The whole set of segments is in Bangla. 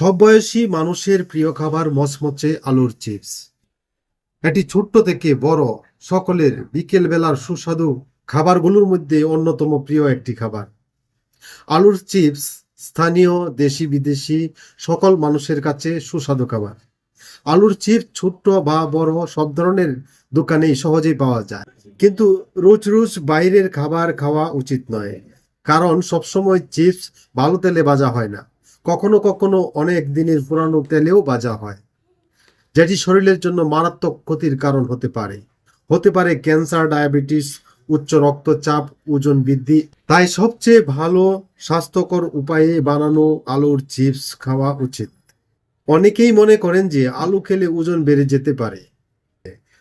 সব বয়সী মানুষের প্রিয় খাবার মচমচে আলুর চিপস। এটি ছোট্ট থেকে বড়, সকলের বিকেল বেলার সুস্বাদু খাবারগুলোর মধ্যে অন্যতম প্রিয় একটি খাবার। আলুর চিপস স্থানীয় দেশি বিদেশি সকল মানুষের কাছে সুস্বাদু খাবার। আলুর চিপস ছোট্ট বা বড় সব ধরনের দোকানেই সহজেই পাওয়া যায়। কিন্তু রোজ রোজ বাইরের খাবার খাওয়া উচিত নয়, কারণ সবসময় চিপস ভালো তেলে ভাজা হয় না। কখনো কখনো অনেক দিনের পুরানো তেলেও বাজা হয়, যেটি শরীরের জন্য মারাত্মক ক্ষতির কারণ হতে পারে। হতে পারে ক্যান্সার, ডায়াবেটিস, উচ্চ রক্তচাপ, ওজন বৃদ্ধি। তাই সবচেয়ে ভালো, স্বাস্থ্যকর উপায়ে বানানো আলুর চিপস খাওয়া উচিত। অনেকেই মনে করেন যে আলু খেলে ওজন বেড়ে যেতে পারে।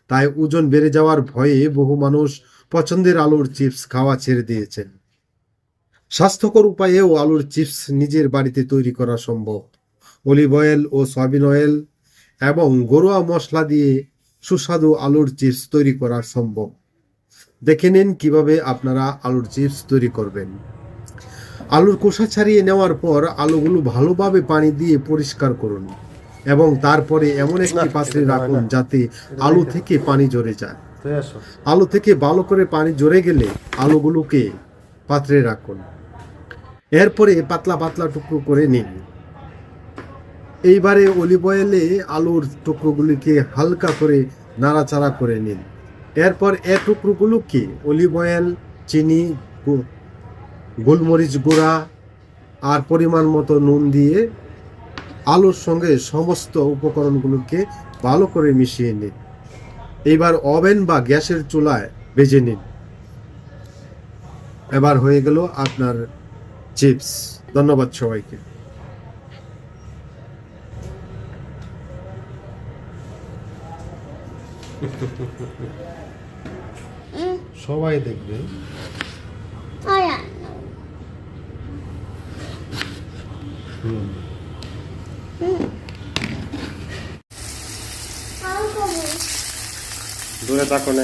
তাই ওজন বেড়ে যাওয়ার ভয়ে বহু মানুষ পছন্দের আলুর চিপস খাওয়া ছেড়ে দিয়েছেন। স্বাস্থ্যকর উপায়েও আলুর চিপস নিজের বাড়িতে তৈরি করা সম্ভব। অলিভ অয়েল ও সয়াবিন অয়েল এবং গরুয়া মশলা দিয়ে সুস্বাদু আলুর চিপস তৈরি করা সম্ভব। দেখে নিন কীভাবে আপনারা আলুর চিপস তৈরি করবেন। আলুর খোসা ছাড়িয়ে নেওয়ার পর আলুগুলো ভালোভাবে পানি দিয়ে পরিষ্কার করুন এবং তারপরে এমন একটি পাত্রে রাখুন যাতে আলু থেকে পানি ঝরে যায়। আলু থেকে ভালো করে পানি ঝরে গেলে আলুগুলোকে পাত্রে রাখুন। এরপরে পাতলা পাতলা টুকরো করে নিন। এইবারে অলিভ অয়েলে আলুর টুকরোগুলিকে হালকা করে নাড়াচাড়া করে নিন। এরপর এ টুকরোগুলোকে অলিভ অয়েল, চিনি গোলমরিচ গুঁড়া আর পরিমাণ মতো নুন দিয়ে আলুর সঙ্গে সমস্ত উপকরণগুলোকে ভালো করে মিশিয়ে নিন। এবার ওভেন বা গ্যাসের চুলায় ভেজে নিন। এবার হয়ে গেল আপনার চিপস। ধন্যবাদ সবাইকে। সবাই দেখবে? দূরে থাকো না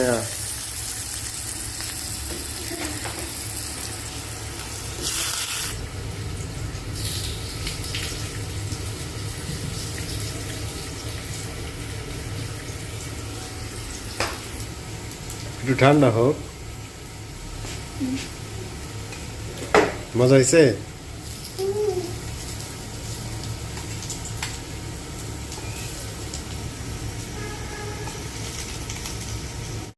একটু ঠান্ডা হোক। মজা হয়েছে